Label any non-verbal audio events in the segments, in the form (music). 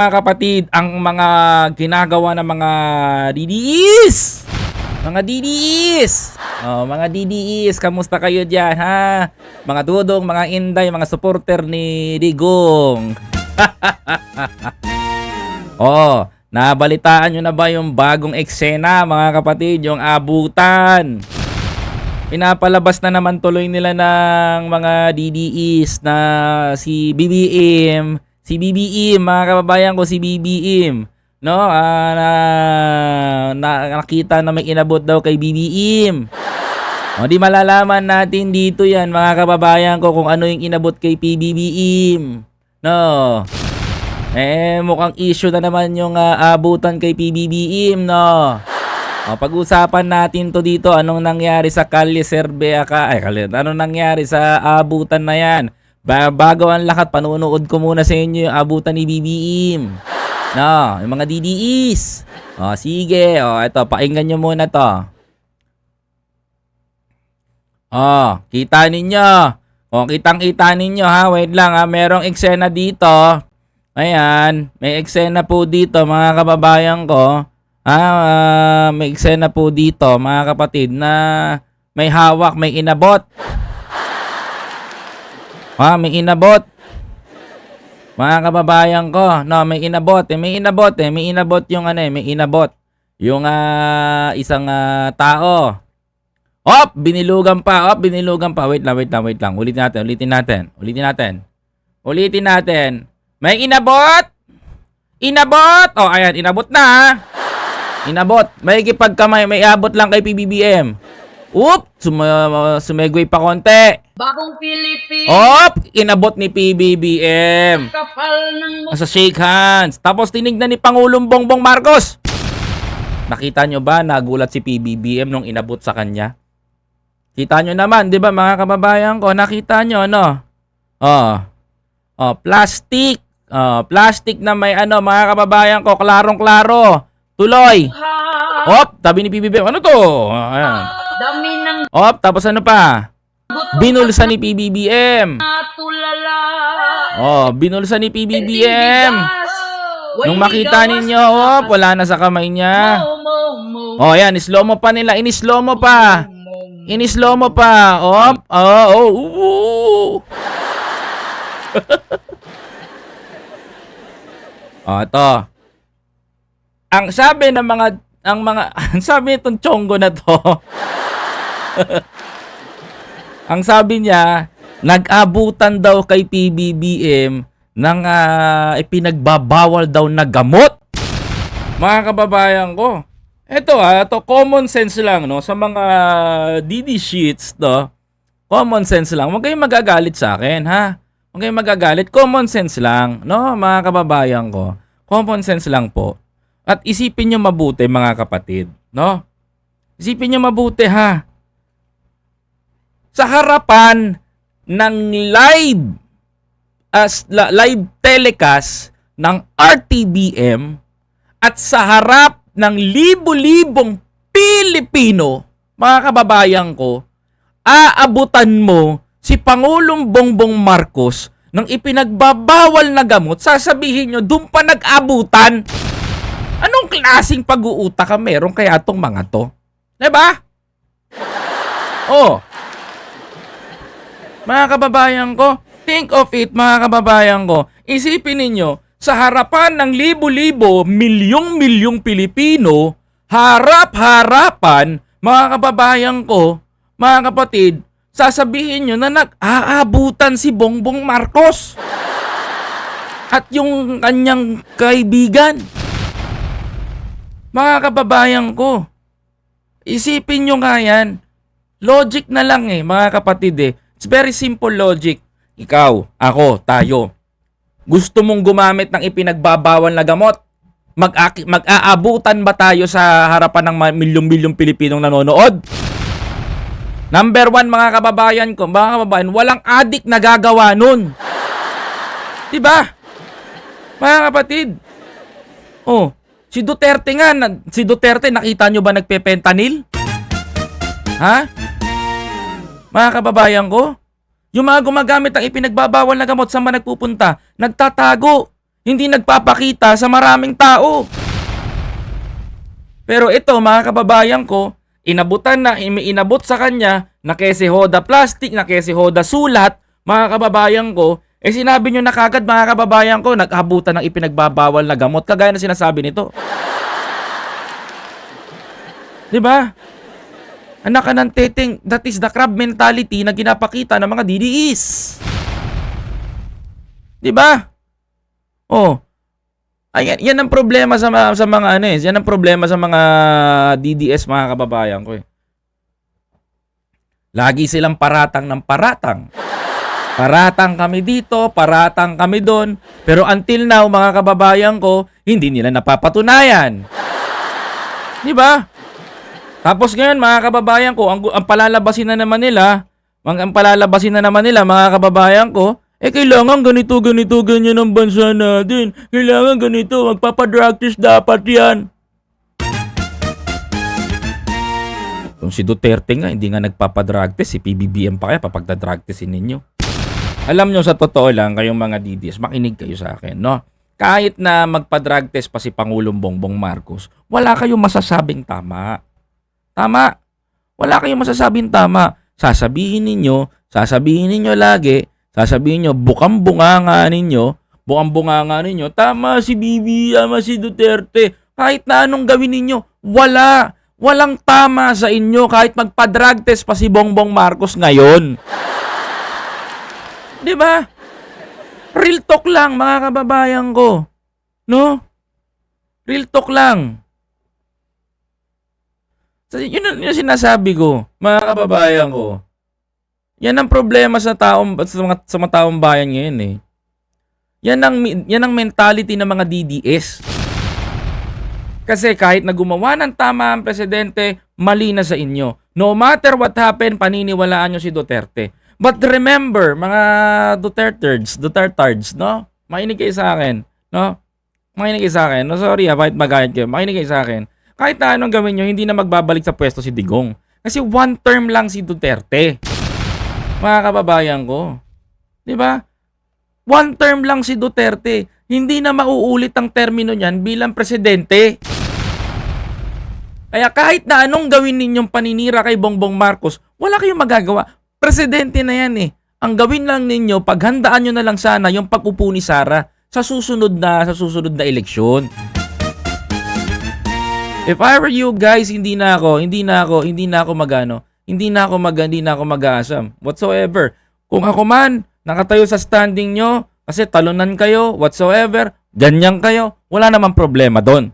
mga kapatid, ang mga ginagawa ng mga DDEs. Mga DDEs. Oh, mga DDEs, kamusta kayo diyan, ha? Mga dudong, mga inday, mga supporter ni Digong. (laughs) oh, nabalitaan nyo na ba yung bagong eksena, mga kapatid, yung abutan? Pinapalabas na naman tuloy nila ng mga DDEs na si BBM, si BBM, mga kababayan ko, si BBM. No, ah, na, na, nakita na may inabot daw kay BBM. O di malalaman natin dito yan, mga kababayan ko, kung ano yung inabot kay PBBM. No. Eh, mukhang issue na naman yung ah, abutan kay PBBM, no. O, pag-usapan natin to dito, anong nangyari sa Kalye Serbia ka? Ay, Kalye, anong nangyari sa abutan na yan? Ba bago ang lahat, panunood ko muna sa inyo yung abutan ni BBM. No, yung mga DDEs. O, sige. O, ito, pakinggan nyo muna to. O, kita ninyo. O, kitang-kita ninyo ha. Wait lang ha. Merong eksena dito. Ayan. May eksena po dito mga kababayan ko. Ah, may eksena po dito mga kapatid na may hawak, may inabot. Ha, may inabot. Mga kababayan ko, no, may inabot, eh, may inabot eh, may inabot yung ano eh, may inabot. Yung ah, isang ah, tao. Op, binilugan pa, op, binilugan pa. Wait lang, wait lang, wait lang. Ulitin natin, ulitin natin. Ulitin natin. Ulitin natin. May inabot. Inabot. Oh, ayan, inabot na. Inabot. May kipagkamay, may abot lang kay PBBM. Oop, sum- sumegway pa konti. Bagong Philippines, Op, inabot ni PBBM. kapal ng. Sa shake hands. Tapos tinignan ni Pangulong Bongbong Marcos. Nakita nyo ba nagulat si PBBM nung inabot sa kanya? Kita nyo naman, di ba mga kababayan ko? Nakita nyo, no? Oh. Oh, plastic. Oh, plastic na may ano, mga kababayan ko, klarong-klaro. Tuloy. Op, tabi ni PBBM. Ano to? Ayan. Dami ng Op, tapos ano pa? Binulsa ni PBBM. tulala. Oh, binulsa ni PBBM. Nung makita ninyo, oh, wala na sa kamay niya. Oh, yan, slow mo pa nila. Ini-slow mo pa. Ini-slow mo pa. Op. Oh, oh. oo. (laughs) oh, ito. Ang sabi ng mga ang mga (laughs) ang sabi nitong chonggo na to. (laughs) ang sabi niya, nag-abutan daw kay PBBM ng ah, ipinagbabawal daw na gamot. Mga kababayan ko, ito ah, to common sense lang no sa mga DD sheets to. Common sense lang. Huwag kayong magagalit sa akin, ha? Huwag kayong magagalit. Common sense lang, no, mga kababayan ko. Common sense lang po. At isipin nyo mabuti, mga kapatid, no? Isipin nyo mabuti, ha? Sa harapan ng live as live telecast ng RTBM at sa harap ng libo-libong Pilipino, mga kababayan ko, aabutan mo si Pangulong Bongbong Marcos ng ipinagbabawal na gamot, sasabihin nyo, doon pa nag-abutan. Anong klasing pag-uuta ka meron kaya tong mga to? 'Di ba? Oh. Mga kababayan ko, think of it mga kababayan ko. Isipin ninyo, sa harapan ng libo-libo, milyong-milyong Pilipino, harap-harapan, mga kababayan ko, mga kapatid, sasabihin nyo na nag-aabutan si Bongbong Marcos (laughs) at yung kanyang kaibigan. Mga kababayan ko, isipin nyo nga yan. Logic na lang eh, mga kapatid eh. It's very simple logic. Ikaw, ako, tayo. Gusto mong gumamit ng ipinagbabawal na gamot? Mag mag-aabutan ba tayo sa harapan ng milyong-milyong Pilipinong nanonood? Number one, mga kababayan ko, mga kababayan, walang adik na gagawa nun. Diba? Mga kapatid. Oh, si Duterte nga, si Duterte, nakita nyo ba nagpe-fentanyl? Ha? Mga kababayan ko, yung mga gumagamit ng ipinagbabawal na gamot, saan ba nagpupunta? Nagtatago. hindi nagpapakita sa maraming tao. Pero ito, mga kababayan ko, inabutan na, inabot sa kanya na kese hoda plastic, na kese hoda sulat, mga kababayan ko, eh sinabi nyo na kagad mga kababayan ko, nag-abutan ng ipinagbabawal na gamot, kagaya na sinasabi nito. 'Di ba? Anak ka ng teteng, that is the crab mentality na ginapakita ng mga DDEs. 'Di ba? Oh. Ayan, yan ang problema sa sa mga ano eh. Yan ang problema sa mga DDS mga kababayan ko eh. Lagi silang paratang ng paratang. Paratang kami dito, paratang kami doon. Pero until now, mga kababayan ko, hindi nila napapatunayan. Di ba? Tapos ngayon, mga kababayan ko, ang, ang palalabasin na naman nila, ang, palalabasin na naman nila, mga kababayan ko, eh kailangan ganito, ganito, ganyan ang bansa natin. Kailangan ganito, magpapadrug test dapat yan. Kung si Duterte nga, hindi nga nagpapadrug test, si PBBM pa kaya papagdadrug testin ninyo. Alam nyo, sa totoo lang, kayong mga DDS, makinig kayo sa akin, no? Kahit na magpa-drug test pa si Pangulong Bongbong Marcos, wala kayong masasabing tama. Tama. Wala kayong masasabing tama. Sasabihin ninyo, sasabihin ninyo lagi, sasabihin nyo, bukang bunganga ninyo, bukang bunganga ninyo, tama si Bibi, tama si Duterte. Kahit na anong gawin ninyo, wala. Walang tama sa inyo kahit magpa-drug test pa si Bongbong Marcos ngayon. (laughs) 'Di ba? Real talk lang mga kababayan ko. No? Real talk lang. So, yun ang yun sinasabi ko, mga kababayan ko. Yan ang problema sa taong sa mga, sa mga taong bayan ngayon eh. Yan ang yan ang mentality ng mga DDS. Kasi kahit na gumawa ng tama ang presidente, mali na sa inyo. No matter what happened, paniniwalaan nyo si Duterte. But remember, mga Dutertards, Dutertards, no? Makinig kayo sa akin, no? Makinig kayo sa akin. No, sorry ah, bakit magayad kayo? Makinig kayo sa akin. Kahit na anong gawin nyo, hindi na magbabalik sa pwesto si Digong. Kasi one term lang si Duterte. Mga kababayan ko. Di ba? One term lang si Duterte. Hindi na mauulit ang termino niyan bilang presidente. Kaya kahit na anong gawin ninyong paninira kay Bongbong Marcos, wala kayong magagawa. Presidente na yan eh. Ang gawin lang ninyo, paghandaan nyo na lang sana yung pag-upo ni Sara sa susunod na sa susunod na eleksyon. If I were you guys, hindi na ako, hindi na ako, hindi na ako magano, hindi na ako mag, hindi na ako mag-aasam whatsoever. Kung ako man nakatayo sa standing nyo kasi talunan kayo whatsoever, ganyan kayo, wala namang problema doon.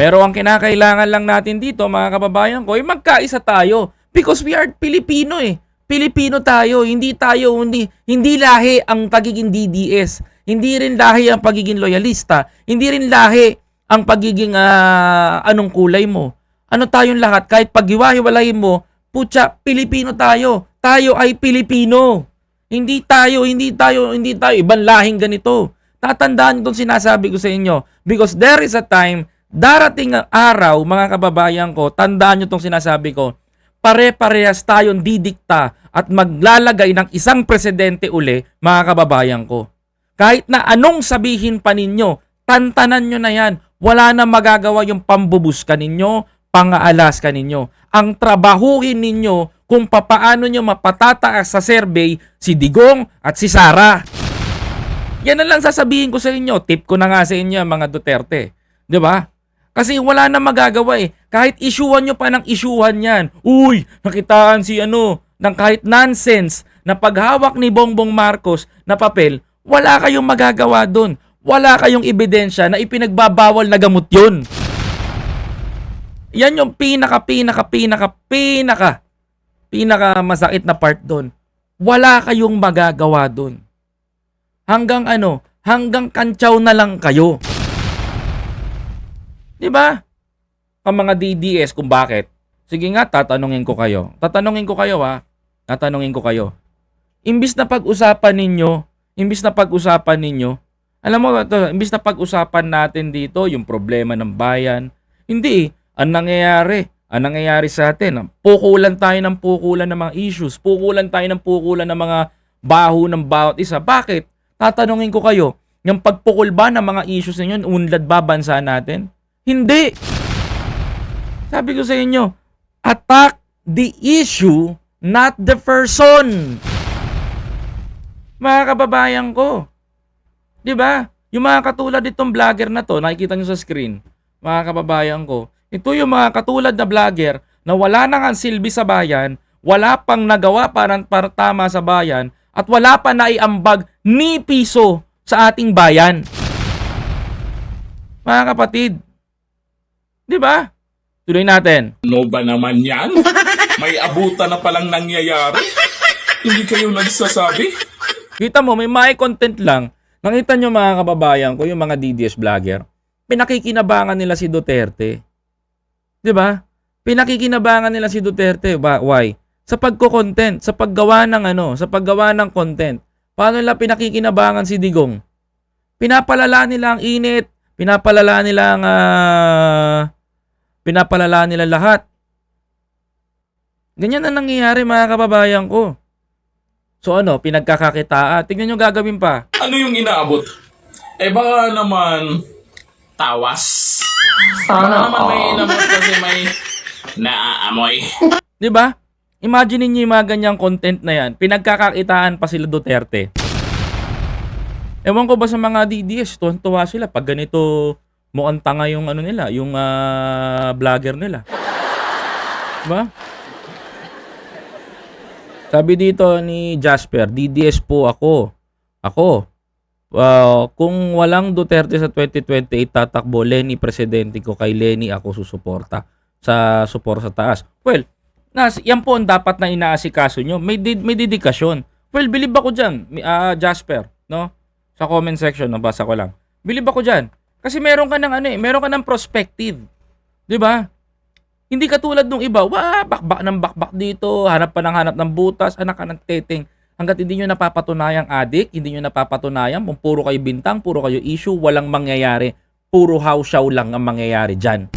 Pero ang kinakailangan lang natin dito, mga kababayan ko, ay magkaisa tayo. Because we are Pilipino eh. Pilipino tayo, hindi tayo, hindi, hindi lahi ang pagiging DDS. Hindi rin lahi ang pagiging loyalista. Hindi rin lahi ang pagiging ah, anong kulay mo. Ano tayong lahat, kahit paghiwa-hiwalayin mo, putya, Pilipino tayo. Tayo ay Pilipino. Hindi tayo, hindi tayo, hindi tayo, ibang lahing ganito. Tatandaan itong sinasabi ko sa inyo. Because there is a time, darating ang araw, mga kababayan ko, tandaan nyo itong sinasabi ko, pare-parehas tayong didikta at maglalagay ng isang presidente uli, mga kababayan ko. Kahit na anong sabihin pa ninyo, tantanan nyo na yan. Wala na magagawa yung pambubus ka ninyo, pangaalas ka ninyo. Ang trabahuhin ninyo kung papaano nyo mapatataas sa survey si Digong at si Sara. Yan na lang sasabihin ko sa inyo. Tip ko na nga sa inyo, mga Duterte. 'Di ba? Kasi wala na magagawa eh. Kahit isyuhan nyo pa ng isyuhan yan. Uy, nakitaan si ano, ng kahit nonsense na paghawak ni Bongbong Marcos na papel, wala kayong magagawa doon. Wala kayong ebidensya na ipinagbabawal na gamot yun. Yan yung pinaka, pinaka, pinaka, pinaka, pinaka masakit na part doon. Wala kayong magagawa doon. Hanggang ano, hanggang kantsaw na lang kayo. 'Di ba? Ang mga DDS kung bakit. Sige nga, tatanungin ko kayo. Tatanungin ko kayo ha. Tatanungin ko kayo. Imbis na pag-usapan ninyo, imbis na pag-usapan ninyo, alam mo, ito, imbis na pag-usapan natin dito yung problema ng bayan, hindi, ang nangyayari, ang nangyayari sa atin, pukulan tayo ng pukulan ng mga issues, pukulan tayo ng pukulan ng mga baho ng bawat isa. Bakit? Tatanungin ko kayo, Yung pagpukol ba ng mga issues ninyo, unlad ba bansa natin? Hindi. Sabi ko sa inyo, attack the issue, not the person. Mga kababayan ko. 'Di ba? Yung mga katulad itong vlogger na to, nakikita nyo sa screen, mga kababayan ko. Ito yung mga katulad na vlogger na wala nang ang silbi sa bayan, wala pang nagawa para, para tama sa bayan, at wala pa naiambag ni piso sa ating bayan. Mga kapatid, di ba? Tuloy natin. Ano ba naman yan? May abutan na palang nangyayari? Hindi kayo nagsasabi? Kita mo, may may content lang. Nakita nyo mga kababayan ko, yung mga DDS vlogger, pinakikinabangan nila si Duterte. 'Di ba? Pinakikinabangan nila si Duterte. Why? Sa pagko-content, sa paggawa ng ano, sa paggawa ng content. Paano nila pinakikinabangan si Digong? Pinapalala nila ang init, pinapalala nila ang ah, pinapalala nila lahat. Ganyan ang nangyayari mga kababayan ko. So ano, pinagkakakitaan. Tingnan nyo gagawin pa. Ano yung inaabot? Eh baka naman tawas. Sana Baka naman may inabot kasi may naaamoy. (laughs) 'Di ba? Imagine niyo yung mga ganyang content na yan. Pinagkakakitaan pa sila Duterte. Ewan ko ba sa mga DDS, tuwan-tuwa sila pag ganito mukhang tanga yung ano nila, yung ah, vlogger nila. ba? Sabi dito ni Jasper, DDS po ako. Ako. Uh, kung walang Duterte sa 2028 tatakbo Lenny presidente ko kay Lenny ako susuporta sa suporta sa taas. Well, nas, yan po ang dapat na inaasikaso nyo. May, did, may dedikasyon. Well, believe ako dyan, uh, Jasper, no? Sa comment section, nabasa ko lang. Believe ako dyan. Kasi meron ka ng ano eh, meron ka ng perspective. 'Di ba? Hindi katulad nung iba, wah, bakbak ng bakbak dito, hanap pa ng hanap ng butas, anak ka ng teteng. Hanggat hindi nyo napapatunayang adik, hindi nyo napapatunayan, kung puro kayo bintang, puro kayo issue, walang mangyayari. Puro house-show lang ang mangyayari dyan.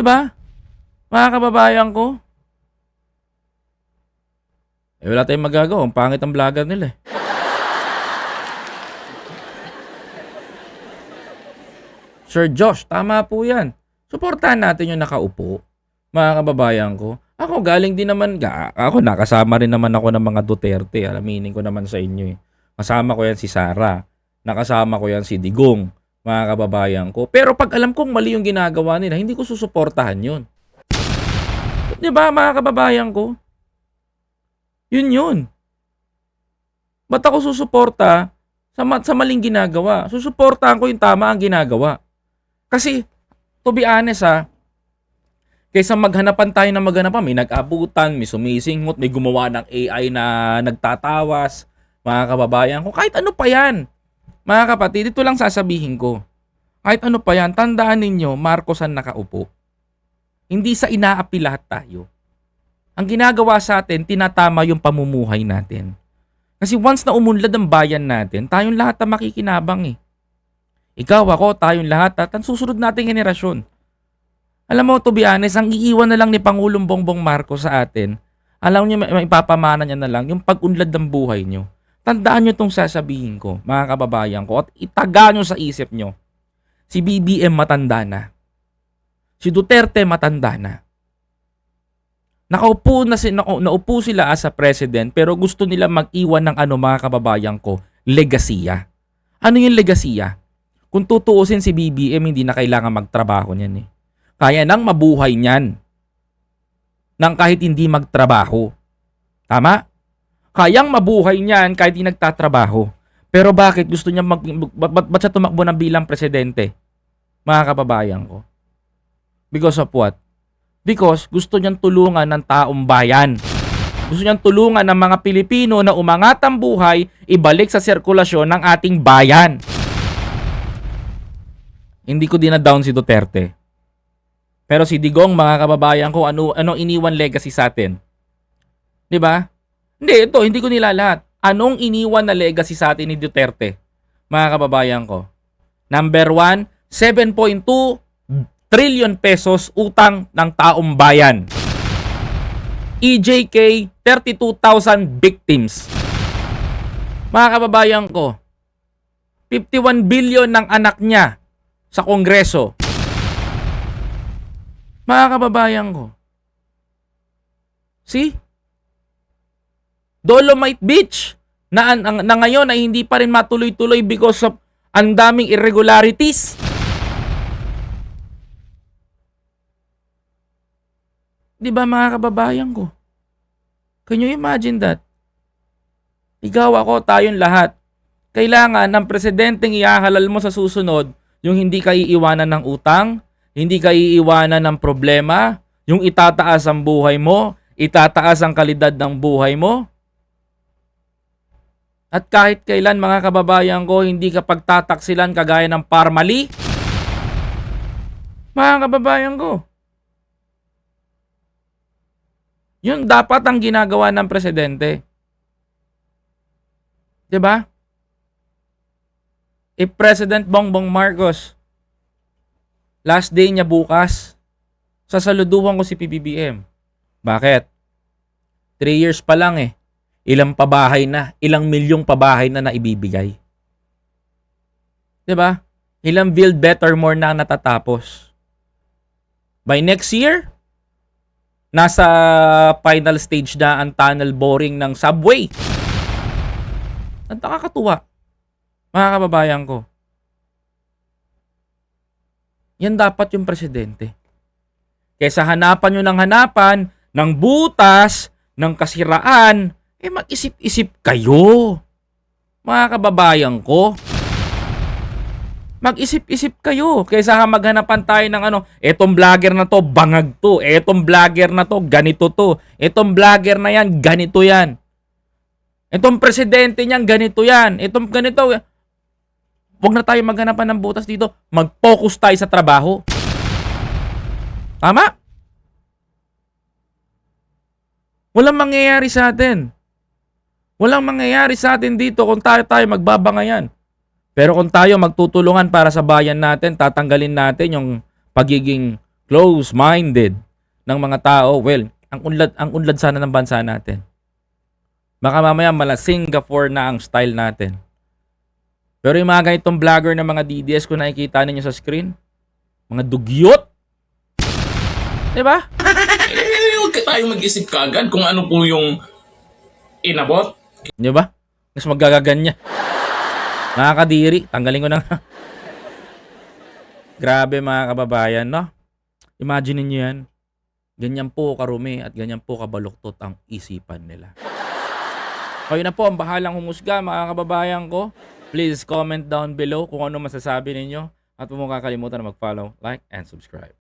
Ba? Mga kababayan ko. Eh, wala tayong magagawa. Ang pangit ang vlogger nila eh. Sir Josh, tama po yan. Suportahan natin yung nakaupo. Mga kababayan ko. Ako galing din naman, ga, ako nakasama rin naman ako ng mga Duterte. Alaminin ko naman sa inyo eh. Kasama ko yan si Sara. Nakasama ko yan si Digong. Mga kababayan ko. Pero pag alam kong mali yung ginagawa nila, hindi ko susuportahan yun. Di ba mga kababayan ko? Yun yun. Ba't ako susuporta sa, sa maling ginagawa? Susuportahan ko yung tama ang ginagawa. Kasi, to be honest ha, kaysa maghanapan tayo ng maghanapan, may nag-abutan, may sumisinghot, may gumawa ng AI na nagtatawas, mga kababayan ko, kahit ano pa yan. Mga kapatid, ito lang sasabihin ko. Kahit ano pa yan, tandaan ninyo, Marcos ang nakaupo. Hindi sa inaapi lahat tayo. Ang ginagawa sa atin, tinatama yung pamumuhay natin. Kasi once na umunlad ang bayan natin, tayong lahat ang makikinabang eh. Ikaw, ako, tayong lahat at ang susunod nating henerasyon. Alam mo, to be honest, ang iiwan na lang ni Pangulong Bongbong Marcos sa atin, alam niyo, may, may ipapamana niya na lang yung pag-unlad ng buhay niyo. Tandaan niyo itong sasabihin ko, mga kababayan ko, at itaga niyo sa isip niyo. Si BBM matanda na. Si Duterte matanda na. Nakaupo na si, naka, naupo sila as a president pero gusto nila mag-iwan ng ano mga kababayan ko, legasiya. Ano yung legasiya? Kung tutuusin si BBM, hindi na kailangan magtrabaho niyan eh. Kaya nang mabuhay niyan. Nang kahit hindi magtrabaho. Tama? Kayang mabuhay niyan kahit hindi nagtatrabaho. Pero bakit gusto niya mag... Ba't, ba't siya tumakbo ng bilang presidente? Mga kababayan ko. Because of what? Because gusto niyang tulungan ng taong bayan. Gusto niyang tulungan ng mga Pilipino na umangat ang buhay, ibalik sa sirkulasyon ng ating bayan. Hindi ko dinadown si Duterte. Pero si Digong, mga kababayan ko, ano, ano iniwan legacy sa atin? 'Di ba? Hindi, ito, hindi ko nilalahat. Anong iniwan na legacy sa atin ni Duterte? Mga kababayan ko. Number one, 7.2 trillion pesos utang ng taong bayan. EJK, 32,000 victims. Mga kababayan ko, 51 billion ng anak niya sa kongreso. Mga kababayan ko. See? Dolomite Beach na, ang- na ngayon ay hindi pa rin matuloy-tuloy because of ang daming irregularities. Di ba mga kababayan ko? Can you imagine that? Ikaw ako, tayong lahat. Kailangan ng presidenteng ihahalal mo sa susunod yung hindi ka iiwanan ng utang, hindi ka iiwanan ng problema, yung itataas ang buhay mo, itataas ang kalidad ng buhay mo. At kahit kailan mga kababayan ko, hindi ka pagtataksilan kagaya ng parmali. Mga kababayan ko. Yun dapat ang ginagawa ng presidente. 'Di ba? If President Bongbong Marcos last day niya bukas, sasaluduhan ko si PBBM. Bakit? 3 years pa lang eh. Ilang pabahay na, ilang milyong pabahay na naibibigay. 'Di ba? Ilang build better more na natatapos. By next year, nasa final stage na ang tunnel boring ng subway. At nakakatuwa, mga kababayan ko. Yan dapat yung presidente. Kesa hanapan nyo ng hanapan ng butas, ng kasiraan, eh mag-isip-isip kayo. Mga kababayan ko. Mag-isip-isip kayo kaysa maghanapan tayo ng ano, etong vlogger na to, bangag to. Etong vlogger na to, ganito to. Etong vlogger na yan, ganito yan. Etong presidente niyan, ganito yan. Etong ganito. Huwag na tayo maghanapan ng butas dito. Mag-focus tayo sa trabaho. Tama? Walang mangyayari sa atin. Walang mangyayari sa atin dito kung tayo tayo magbabangayan. Pero kung tayo magtutulungan para sa bayan natin, tatanggalin natin yung pagiging close-minded ng mga tao. Well, ang unlad, ang unlad sana ng bansa natin. Baka mamaya mala Singapore na ang style natin. Pero yung mga ganitong vlogger ng mga DDS kung nakikita ninyo sa screen, mga dugyot. 'Di ba? Eh, huwag ka tayo mag-isip kagad kung ano po yung inabot. 'Di ba? Mas magagaganya. Nakakadiri, tanggalin ko na nga. Grabe mga kababayan, no? Imagine niyo 'yan. Ganyan po karumi at ganyan po kabaluktot ang isipan nila. Kayo na po ang bahalang humusga mga kababayan ko. Please comment down below kung ano masasabi ninyo at huwag mo kakalimutan na mag-follow, like, and subscribe.